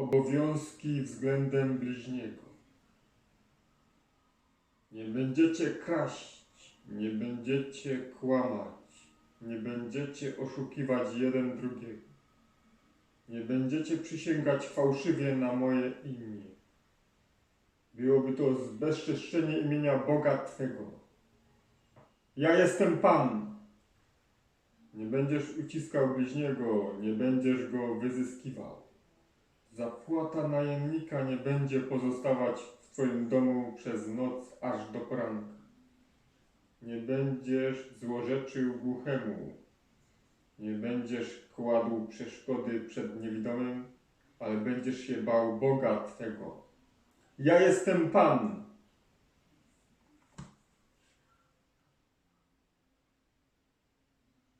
obowiązki względem bliźniego. Nie będziecie kraść, nie będziecie kłamać, nie będziecie oszukiwać jeden drugiego. Nie będziecie przysięgać fałszywie na moje imię. Byłoby to zbezczeszczenie imienia Boga Twego. Ja jestem Pan. Nie będziesz uciskał bliźniego, nie będziesz go wyzyskiwał. Zapłata najemnika nie będzie pozostawać w Twoim domu przez noc aż do poranka. Nie będziesz złorzeczył głuchemu. Nie będziesz kładł przeszkody przed niewidomym, ale będziesz się bał Boga Twego. Ja jestem Pan.